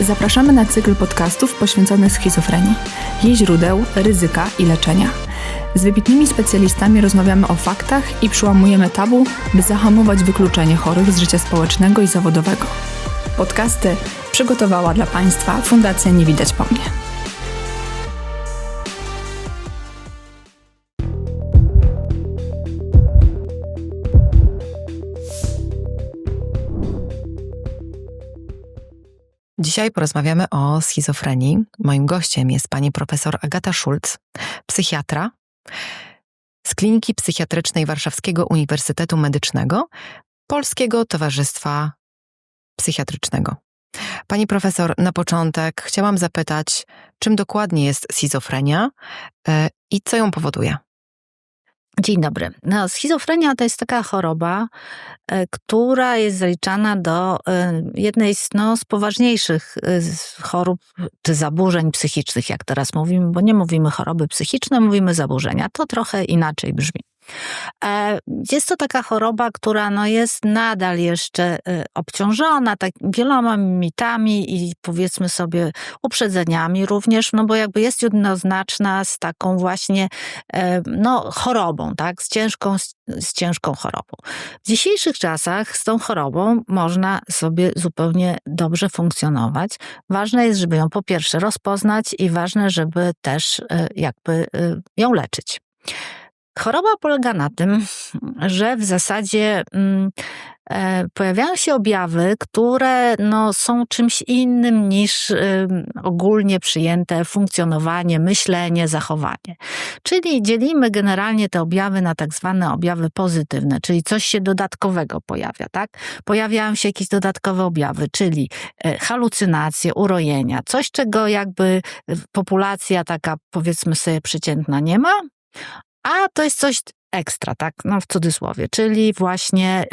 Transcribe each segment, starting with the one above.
Zapraszamy na cykl podcastów poświęcony schizofrenii, jej źródeł, ryzyka i leczenia. Z wybitnymi specjalistami rozmawiamy o faktach i przełamujemy tabu, by zahamować wykluczenie chorych z życia społecznego i zawodowego. Podcasty przygotowała dla Państwa Fundacja Nie Widać Po Mnie. Dzisiaj porozmawiamy o schizofrenii. Moim gościem jest pani profesor Agata Schulz, psychiatra z Kliniki Psychiatrycznej Warszawskiego Uniwersytetu Medycznego Polskiego Towarzystwa Psychiatrycznego. Pani profesor, na początek chciałam zapytać, czym dokładnie jest schizofrenia e, i co ją powoduje? Dzień dobry. No, schizofrenia to jest taka choroba, e, która jest zaliczana do e, jednej z, no, z poważniejszych e, chorób czy zaburzeń psychicznych, jak teraz mówimy, bo nie mówimy choroby psychiczne, mówimy zaburzenia. To trochę inaczej brzmi. E, jest to taka choroba, która no jest nadal jeszcze e, obciążona tak wieloma mitami i powiedzmy sobie uprzedzeniami również, no bo jakby jest jednoznaczna z taką właśnie e, no, chorobą, tak, z ciężką, z ciężką chorobą. W dzisiejszych czasach z tą chorobą można sobie zupełnie dobrze funkcjonować. Ważne jest, żeby ją po pierwsze rozpoznać i ważne, żeby też jakby ją leczyć. Choroba polega na tym, że w zasadzie mm, e, pojawiają się objawy, które no, są czymś innym niż y, ogólnie przyjęte funkcjonowanie, myślenie, zachowanie. Czyli dzielimy generalnie te objawy na tak zwane objawy pozytywne, czyli coś się dodatkowego pojawia, tak? Pojawiają się jakieś dodatkowe objawy, czyli e, halucynacje, urojenia, coś czego jakby populacja taka powiedzmy sobie przeciętna nie ma, a to jest coś ekstra, tak, no w cudzysłowie, czyli właśnie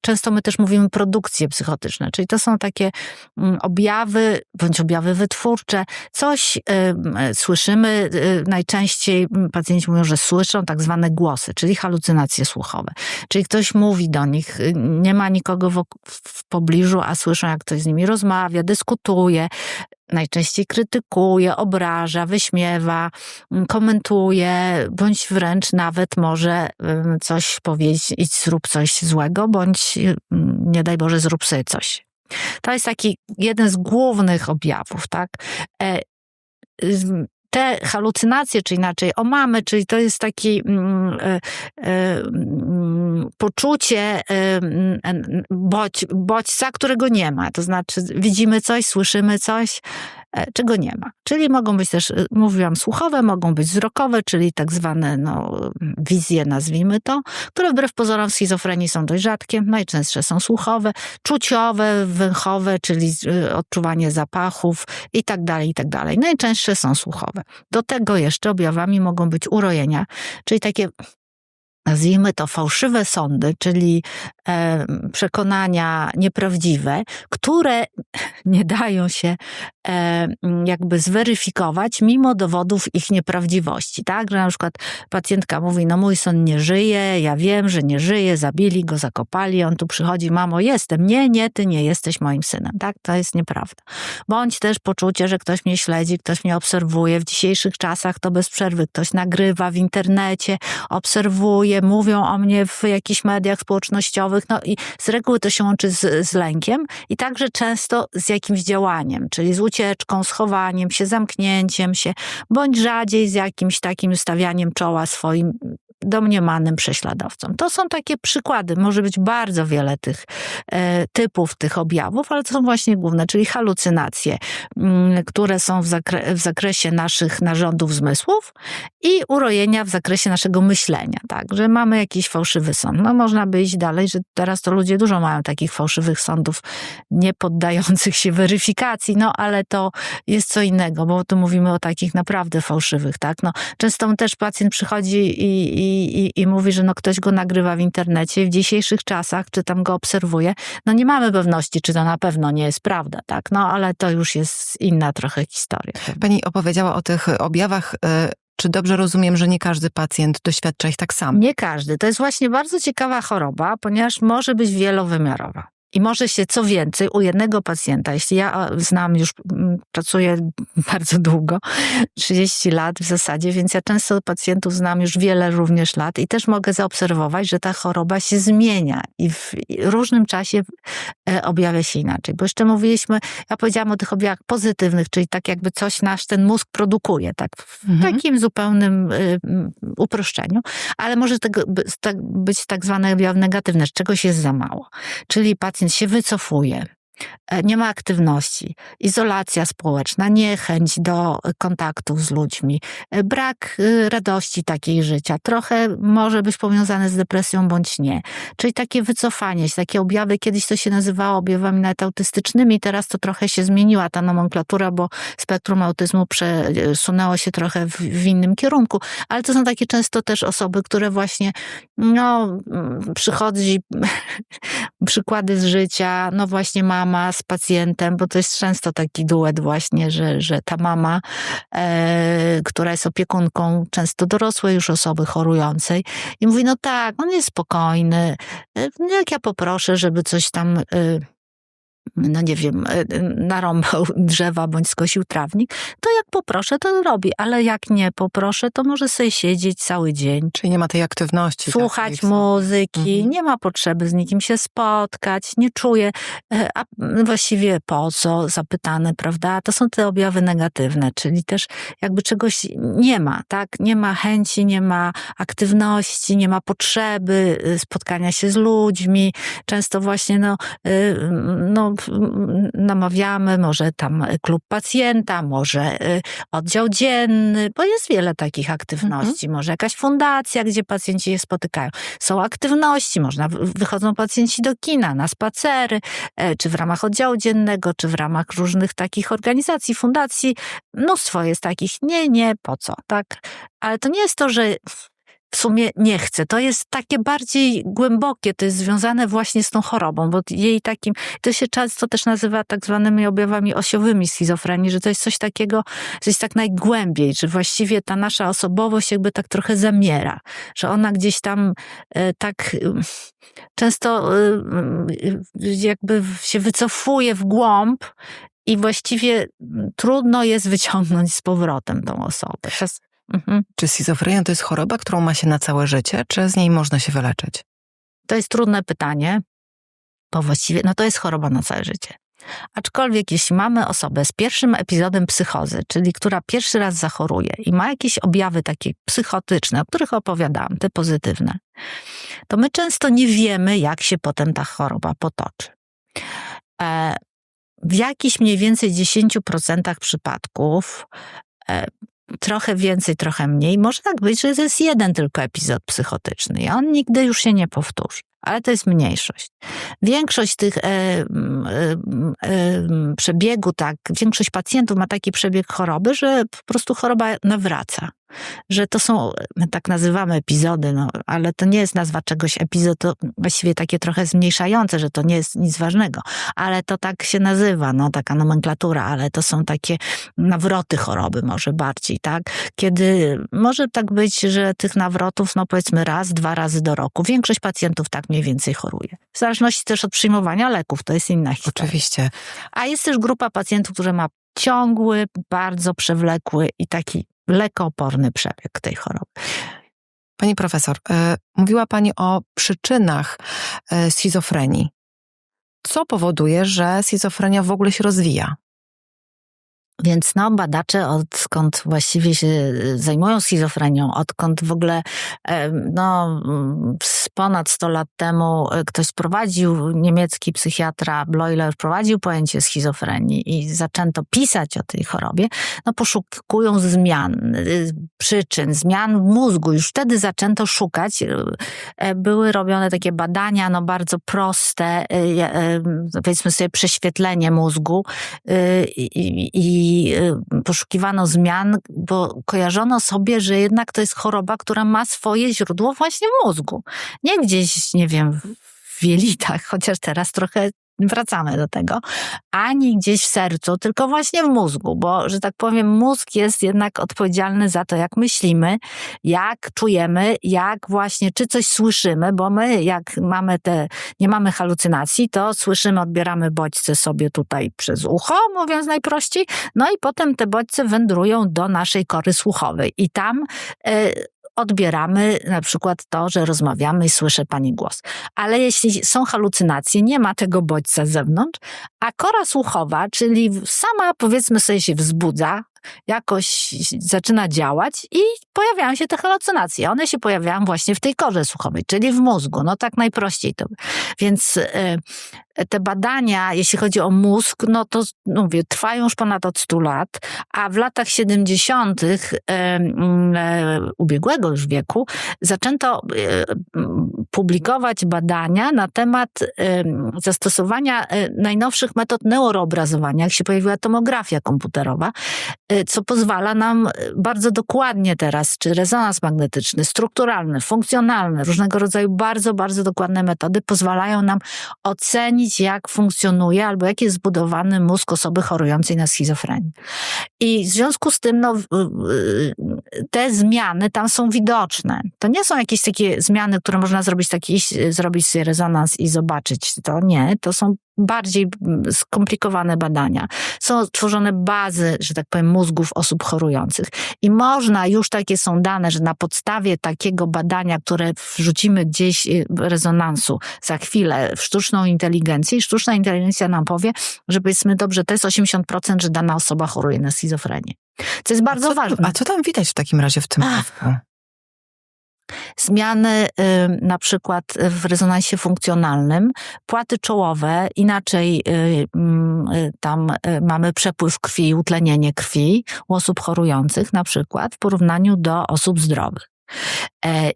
często my też mówimy produkcje psychotyczne, czyli to są takie mm, objawy, bądź objawy wytwórcze, coś słyszymy, y, najczęściej pacjenci mówią, że słyszą tak zwane głosy, czyli halucynacje słuchowe, czyli ktoś mówi do nich, y, nie ma nikogo w, w pobliżu, a słyszą jak ktoś z nimi rozmawia, dyskutuje, najczęściej krytykuje, obraża, wyśmiewa, mm, komentuje, bądź wręcz nawet może coś powiedzieć, idź zrób coś złego, bądź nie daj Boże zrób sobie coś. To jest taki jeden z głównych objawów, tak? E, te halucynacje, czy inaczej omamy, czyli to jest takie mm, e, e, poczucie bodź, bodźca, którego nie ma. To znaczy widzimy coś, słyszymy coś, E, czego nie ma. Czyli mogą być też, e, mówiłam, słuchowe, mogą być wzrokowe, czyli tak zwane no, wizje, nazwijmy to, które wbrew pozorom w schizofrenii są dość rzadkie. Najczęstsze są słuchowe, czuciowe, węchowe, czyli e, odczuwanie zapachów i tak dalej, i tak dalej. Najczęstsze są słuchowe. Do tego jeszcze objawami mogą być urojenia, czyli takie nazwijmy to fałszywe sądy, czyli przekonania nieprawdziwe, które nie dają się jakby zweryfikować mimo dowodów ich nieprawdziwości, tak? Że na przykład pacjentka mówi, no mój son nie żyje, ja wiem, że nie żyje, zabili go, zakopali, on tu przychodzi, mamo, jestem. Nie, nie, ty nie jesteś moim synem, tak? To jest nieprawda. Bądź też poczucie, że ktoś mnie śledzi, ktoś mnie obserwuje. W dzisiejszych czasach to bez przerwy ktoś nagrywa w internecie, obserwuje, mówią o mnie w jakichś mediach społecznościowych, no i z reguły to się łączy z, z lękiem i także często z jakimś działaniem, czyli z ucieczką, schowaniem się, zamknięciem się, bądź rzadziej z jakimś takim stawianiem czoła swoim domniemanym prześladowcom. To są takie przykłady. Może być bardzo wiele tych e, typów, tych objawów, ale to są właśnie główne, czyli halucynacje, mm, które są w, zakre w, zakresie naszych narządów zmysłów i urojenia w zakresie naszego myślenia, tak, że mamy jakiś fałszywy sąd. No można by iść dalej, że teraz to ludzie dużo mają takich fałszywych sądów, nie poddających się weryfikacji, no ale to jest co innego, bo tu mówimy o takich naprawdę fałszywych, tak. No, często też pacjent przychodzi i, i i, i, mówi, że no ktoś go nagrywa w internecie w dzisiejszych czasach, czy tam go obserwuje, no nie mamy pewności, czy to na pewno nie jest prawda, tak? No ale to już jest inna trochę historia. Pani opowiedziała o tych objawach e, czy dobrze rozumiem, że nie każdy pacjent doświadcza ich tak samo? Nie każdy. To jest właśnie bardzo ciekawa choroba, ponieważ może być wielowymiarowa. I może się co więcej u jednego pacjenta, jeśli ja znam już, mm, pracuję bardzo długo, 30 lat w zasadzie, więc ja często pacjentów znam już wiele również lat i też mogę zaobserwować, że ta choroba się zmienia i w różnym czasie e, objawia się inaczej. Bo jeszcze mówiliśmy, ja powiedziałam o tych objawach pozytywnych, czyli tak jakby coś nasz ten mózg produkuje, tak w Mhm. takim zupełnym y, uproszczeniu, ale może tego, tak- być tak zwany objaw negatywny, że czegoś jest za mało. Czyli pacjent się wycofuje, nie ma aktywności, izolacja społeczna, niechęć do kontaktów z ludźmi, e, brak y, radości takiej życia, trochę może być powiązane z depresją bądź nie. Czyli takie wycofanie się, takie objawy, kiedyś to się nazywało objawami nawet autystycznymi, teraz to trochę się zmieniła ta nomenklatura, bo spektrum autyzmu przesunęło się trochę w, w innym kierunku, ale to są takie często też osoby, które właśnie, no, mm, przychodzi przykłady z życia, no właśnie mama z pacjentem, bo to jest często taki duet właśnie, że, że ta mama, e, która jest opiekunką często dorosłej już osoby chorującej i mówi, no tak, on jest spokojny, e, jak ja poproszę, żeby coś tam... E, no nie wiem, e, narąbał drzewa bądź skosił trawnik, to jak poproszę, to robi, ale jak nie poproszę, to może sobie siedzieć cały dzień, Czyli nie ma tej aktywności. słuchać takiej w- muzyki, Mhm. nie ma potrzeby z nikim się spotkać, nie czuje, e, a właściwie po co, zapytane, prawda? To są te objawy negatywne, czyli też jakby czegoś nie ma, tak? Nie ma chęci, nie ma aktywności, nie ma potrzeby y, spotkania się z ludźmi. Często właśnie, no, y, no namawiamy, może tam klub pacjenta, może y, oddział dzienny, bo jest wiele takich aktywności. Może jakaś fundacja, gdzie pacjenci się spotykają. Są aktywności, można, wychodzą pacjenci do kina, na spacery, e, czy w ramach oddziału dziennego, czy w ramach różnych takich organizacji, fundacji. Mnóstwo jest takich. Nie, nie, po co, tak? Ale to nie jest to, że w sumie nie chcę. To jest takie bardziej głębokie, to jest związane właśnie z tą chorobą, bo jej takim, to się często też nazywa tak zwanymi objawami osiowymi schizofrenii, że to jest coś takiego, że jest tak najgłębiej, że właściwie ta nasza osobowość jakby tak trochę zamiera, że ona gdzieś tam e, tak e, często e, jakby się wycofuje w głąb i właściwie trudno jest wyciągnąć z powrotem tą osobę. Mhm. Czy schizofrenia to jest choroba, którą ma się na całe życie, czy z niej można się wyleczyć? To jest trudne pytanie, bo właściwie no to jest choroba na całe życie. Aczkolwiek jeśli mamy osobę z pierwszym epizodem psychozy, czyli która pierwszy raz zachoruje i ma jakieś objawy takie psychotyczne, o których opowiadałam, te pozytywne, to my często nie wiemy, jak się potem ta choroba potoczy. E, w jakichś mniej więcej 10% przypadków e, trochę więcej, trochę mniej. Może tak być, że to jest jeden tylko epizod psychotyczny i on nigdy już się nie powtórzy. Ale to jest mniejszość. Większość tych e, e, e, przebiegu, tak, większość pacjentów ma taki przebieg choroby, że po prostu choroba nawraca. Że to są, my tak nazywamy epizody, no, ale to nie jest nazwa czegoś epizod, to właściwie takie trochę zmniejszające, że to nie jest nic ważnego. Ale to tak się nazywa, no, taka nomenklatura, ale to są takie nawroty choroby może bardziej, tak? Kiedy może tak być, że tych nawrotów, no powiedzmy raz, dwa razy do roku. Większość pacjentów tak mniej więcej choruje. W zależności też od przyjmowania leków, to jest inna historia. Oczywiście. A jest też grupa pacjentów, która ma ciągły, bardzo przewlekły i taki lekooporny przebieg tej choroby. Pani profesor, e, mówiła Pani o przyczynach e, schizofrenii. Co powoduje, że schizofrenia w ogóle się rozwija? Więc no, badacze odkąd właściwie się y, zajmują schizofrenią, odkąd w ogóle no, ponad 100 lat temu y, ktoś sprowadził, niemiecki psychiatra Bloiler wprowadził pojęcie schizofrenii i zaczęto pisać o tej chorobie, no poszukują zmian, y, przyczyn, zmian w mózgu. Już wtedy zaczęto szukać. e, Były robione takie badania, no bardzo proste, e, powiedzmy sobie prześwietlenie mózgu i, i poszukiwano zmian, bo kojarzono sobie, że jednak to jest choroba, która ma swoje źródło właśnie w mózgu. Nie gdzieś, nie wiem, w jelitach, chociaż teraz trochę wracamy do tego, ani gdzieś w sercu, tylko właśnie w mózgu, bo, że tak powiem, mózg jest jednak odpowiedzialny za to, jak myślimy, jak czujemy, jak właśnie, czy coś słyszymy, bo my, jak mamy te, nie mamy halucynacji, to słyszymy, odbieramy bodźce sobie tutaj przez ucho, mówiąc najprościej, no i potem te bodźce wędrują do naszej kory słuchowej. I tam y, odbieramy na przykład to, że rozmawiamy i słyszę pani głos. Ale jeśli są halucynacje, nie ma tego bodźca z zewnątrz, a kora słuchowa, czyli sama powiedzmy sobie się wzbudza, jakoś zaczyna działać i pojawiają się te halucynacje. One się pojawiają właśnie w tej korze słuchowej, czyli w mózgu. No tak najprościej to. Więc y, te badania, jeśli chodzi o mózg, no to mówię, trwają już ponad od 100 lat, a w latach 70. Y, y, ubiegłego już wieku zaczęto publikować badania na temat zastosowania najnowszych metod neuroobrazowania, jak się pojawiła tomografia komputerowa, co pozwala nam bardzo dokładnie teraz, czy rezonans magnetyczny, strukturalny, funkcjonalny, różnego rodzaju bardzo, bardzo dokładne metody pozwalają nam ocenić, jak funkcjonuje albo jak jest zbudowany mózg osoby chorującej na schizofrenię. I w związku z tym, no, te zmiany tam są widoczne. To nie są jakieś takie zmiany, które można zrobić taki, zrobić sobie rezonans i zobaczyć. To nie, to są bardziej skomplikowane badania. Są tworzone bazy, że tak powiem, mózgów osób chorujących. I można, już takie są dane, że na podstawie takiego badania, które wrzucimy gdzieś y, rezonansu za chwilę w sztuczną inteligencję i sztuczna inteligencja nam powie, że powiedzmy, dobrze, to jest 80%, że dana osoba choruje na schizofrenię. Co jest bardzo a co, ważne. A co tam widać w takim razie w tym mózgu? Zmiany y, na przykład w rezonansie funkcjonalnym, płaty czołowe, inaczej y, mm, y, tam mamy przepływ krwi, utlenienie krwi u osób chorujących na przykład w porównaniu do osób zdrowych. E,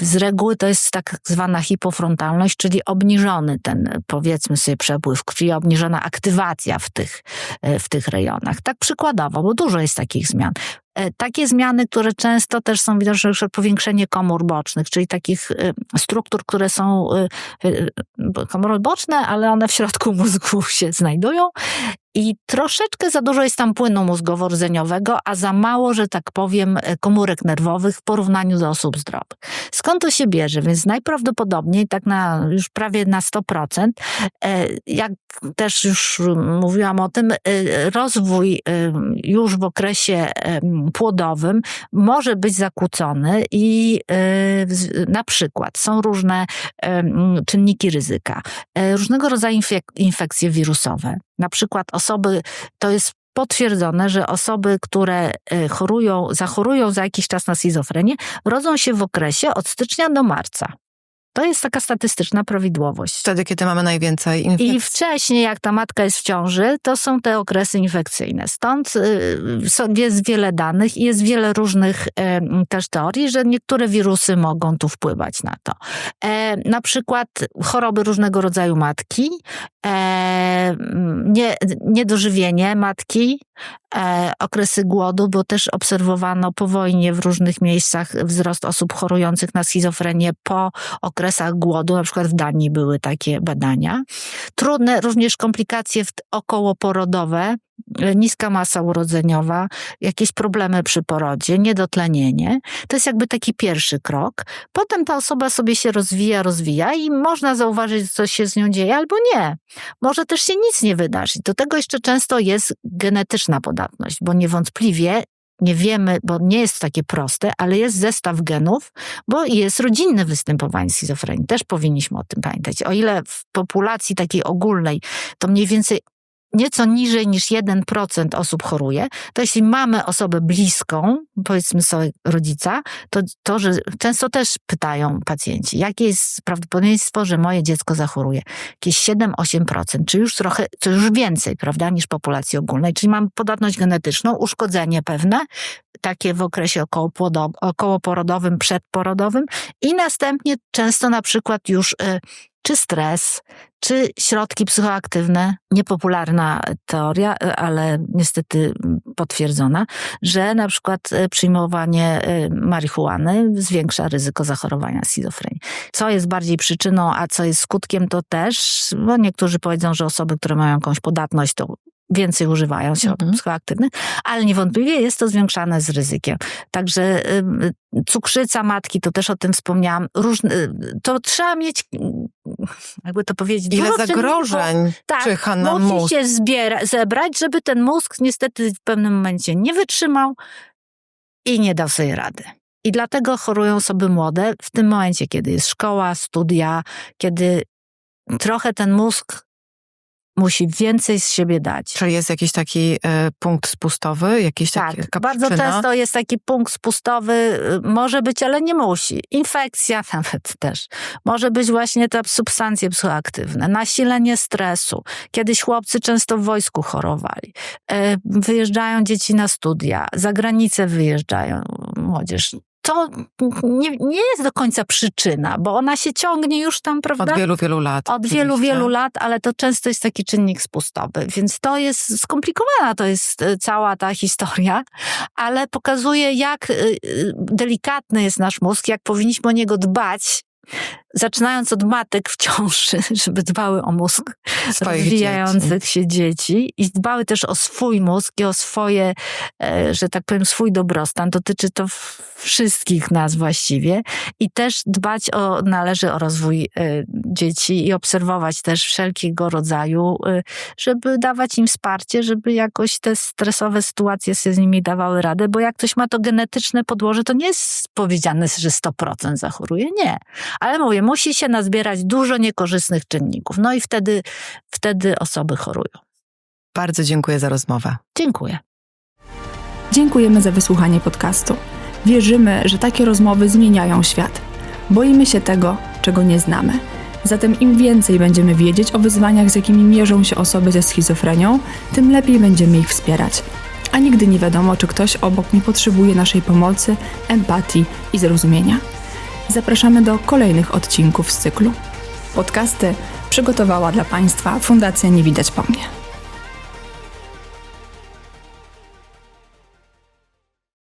z reguły to jest tak zwana hipofrontalność, czyli obniżony ten, powiedzmy sobie, przepływ krwi, obniżona aktywacja w tych, w tych rejonach. Tak przykładowo, bo dużo jest takich zmian. E, takie zmiany, które często też są widoczne, że powiększenie komór bocznych, czyli takich e, struktur, które są e, komory boczne, ale one w środku mózgu się znajdują. I troszeczkę za dużo jest tam płynu mózgowo-rdzeniowego, a za mało, że tak powiem, komórek nerwowych w porównaniu do osób zdrowych. Skąd to się bierze? Więc najprawdopodobniej, tak na już prawie na 100%, jak też już mówiłam o tym, rozwój już w okresie płodowym może być zakłócony i y, na przykład są różne czynniki ryzyka, e, różnego rodzaju infekcje wirusowe. Na przykład osoby, to jest potwierdzone, że osoby, które e, chorują, zachorują za jakiś czas na schizofrenię, rodzą się w okresie od stycznia do marca. To jest taka statystyczna prawidłowość. Wtedy, kiedy mamy najwięcej infekcji. I wcześniej, jak ta matka jest w ciąży, to są te okresy infekcyjne. Stąd y, jest wiele danych i jest wiele różnych też teorii, że niektóre wirusy mogą tu wpływać na to. E, na przykład choroby różnego rodzaju matki, e, nie, niedożywienie matki, e, okresy głodu, bo też obserwowano po wojnie w różnych miejscach wzrost osób chorujących na schizofrenię po okresach głodu, na przykład w Danii były takie badania. Trudne również komplikacje okołoporodowe, niska masa urodzeniowa, jakieś problemy przy porodzie, niedotlenienie. To jest jakby taki pierwszy krok. Potem ta osoba sobie się rozwija, rozwija i można zauważyć, co się z nią dzieje, albo nie. Może też się nic nie wydarzyć. Do tego jeszcze często jest genetyczna podatność, bo niewątpliwie nie wiemy, bo nie jest takie proste, ale jest zestaw genów, bo jest rodzinne występowanie schizofrenii. Też powinniśmy o tym pamiętać. O ile w populacji takiej ogólnej to mniej więcej nieco niżej niż 1% osób choruje, to jeśli mamy osobę bliską, powiedzmy sobie rodzica, to, to że często też pytają pacjenci, jakie jest prawdopodobieństwo, że moje dziecko zachoruje? Jakieś 7-8%, czy już trochę, czy już więcej, prawda, niż populacji ogólnej. Czyli mam podatność genetyczną, uszkodzenie pewne, takie w okresie okołoporodowym, przedporodowym i następnie często na przykład już y, czy stres, czy środki psychoaktywne. Niepopularna teoria, ale niestety potwierdzona, że na przykład e, przyjmowanie e, marihuany zwiększa ryzyko zachorowania schizofrenii. Co jest bardziej przyczyną, a co jest skutkiem, to też, bo niektórzy powiedzą, że osoby, które mają jakąś podatność, to więcej używają środków Mhm. psychoaktywnych, ale niewątpliwie jest to związane z ryzykiem. Także cukrzyca matki, to też o tym wspomniałam, różne, to trzeba mieć, jakby to powiedzieć, Ile zagrożeń Tak, czyha na musi mózg. się zbiera, zebrać, żeby ten mózg niestety w pewnym momencie nie wytrzymał i nie dał sobie rady. I dlatego chorują osoby młode w tym momencie, kiedy jest szkoła, studia, kiedy trochę ten mózg musi więcej z siebie dać. Czyli jest jakiś taki e, punkt spustowy, jakiś taki, Tak, taka bardzo często jest taki punkt spustowy, y, może być, ale nie musi. Infekcja nawet też. Może być właśnie te substancje psychoaktywne, nasilenie stresu. Kiedyś chłopcy często w wojsku chorowali. E, Wyjeżdżają dzieci na studia, za granicę wyjeżdżają młodzież. To nie, nie jest do końca przyczyna, bo ona się ciągnie już tam, prawda? Od wielu, wielu lat. Od wielu, oczywiście. wielu lat, ale to często jest taki czynnik spustowy, więc to jest skomplikowana, to jest e, cała ta historia, ale pokazuje, jak e, e, delikatny jest nasz mózg, jak powinniśmy o niego dbać, zaczynając od matek w ciąży, żeby dbały o mózg Swoich rozwijających się dzieci i dbały też o swój mózg i o swoje, e, że tak powiem, swój dobrostan. Dotyczy to wszystkich nas właściwie. I też dbać o, należy o rozwój e, dzieci i obserwować też wszelkiego rodzaju, e, żeby dawać im wsparcie, żeby jakoś te stresowe sytuacje sobie z nimi dawały radę, bo jak ktoś ma to genetyczne podłoże, to nie jest powiedziane, że 100% zachoruje. Nie. Ale mówię, musi się nazbierać dużo niekorzystnych czynników. No i wtedy, wtedy osoby chorują. Bardzo dziękuję za rozmowę. Dziękuję. Dziękujemy za wysłuchanie podcastu. Wierzymy, że takie rozmowy zmieniają świat. Boimy się tego, czego nie znamy. Zatem im więcej będziemy wiedzieć o wyzwaniach, z jakimi mierzą się osoby ze schizofrenią, tym lepiej będziemy ich wspierać. A nigdy nie wiadomo, czy ktoś obok nie potrzebuje naszej pomocy, empatii i zrozumienia. Zapraszamy do kolejnych odcinków z cyklu. Podcasty przygotowała dla Państwa Fundacja Nie Widać Po Mnie.